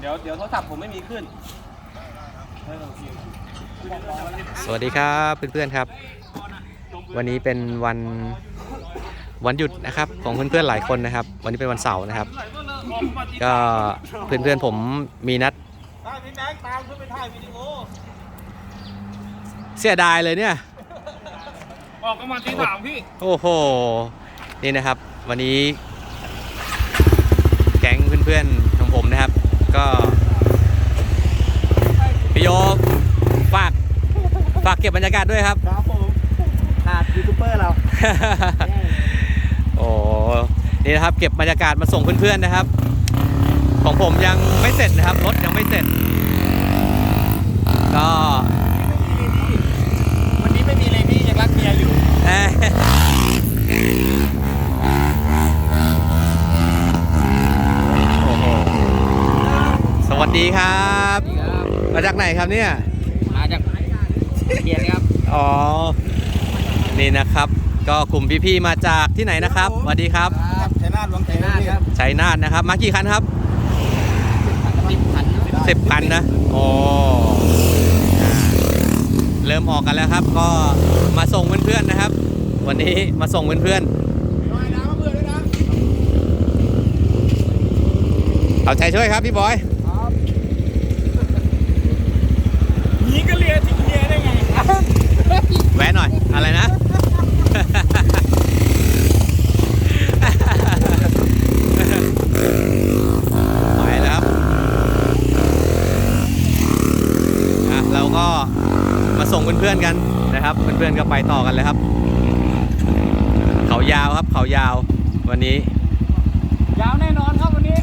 เดี๋ยวเดี๋ยวโทรศัพท์ผมไม่มีขึ้นสวัสดีครับเพื่อนๆครับ วันนี้เป็นวันวันหยุดนะครับของเพื่อนๆหลายคนนะครับ วันนี้เป็นวันเสาร์นะครับ ก็เพื่อนๆผมมีนัดได้พี่แม็กตามขึ้นไปถ่ายวิดีโอเสียดายเลยเนี่ยออกกันมาทีสามพี่โอ้โหนี่นะครับ วันนี้แก๊งเพื่อนๆของผมนะครับ ก็พี่โยฝากฝากเก็บบรรยากาศด้วยครับ ครับผมขาดยูทูบเบอร์เรา โอ้นี่นะครับ เก็บบรรยากาศมาส่งเพื่อนๆนะครับ ของผมยังไม่เสร็จนะครับรถยังไม่เสร็จ ก็ วันนี้ไม่มีเลดี้ยังรักเมียอยู่ เอ้ยโอ้โห สวัส ดีครับ มาจากไหนครับเนี่ย มาจากเกียรครับ อ๋อ นี่นะครับ ก็กลุ่มพี่ๆมาจากที่ไหนนะครับสวัสดีครับครับชัยนาทหลวงชัยนาทครับชัยนาทนะครับ มากี่คันครับสิบพันสิบคันนะโอ้เริ่มออกกันแล้วครับ ก็มาส่งเพื่อนๆนะครับ วันนี้มาส่งเพื่อนๆเอาใจช่วยครับพี่บอย นี้ก็เลียทิ้งเมียได้ไง แวะหน่อย อะไรนะ ไปแล้วครับอะเรา ก็มาส่งเพื่อนๆกันนะครับ เพื่อนๆก็ไปต่อกันเลยครับ เขายาวครับ เขายาววันนี้ ยาวแน่นอนครับวันนี้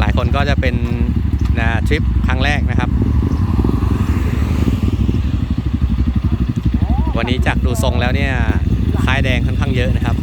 หลายคนก็จะเป็นนะทริปครั้งแรกนะครับ วันนี้จากดูทรงแล้วเนี่ย เยอะนะครับ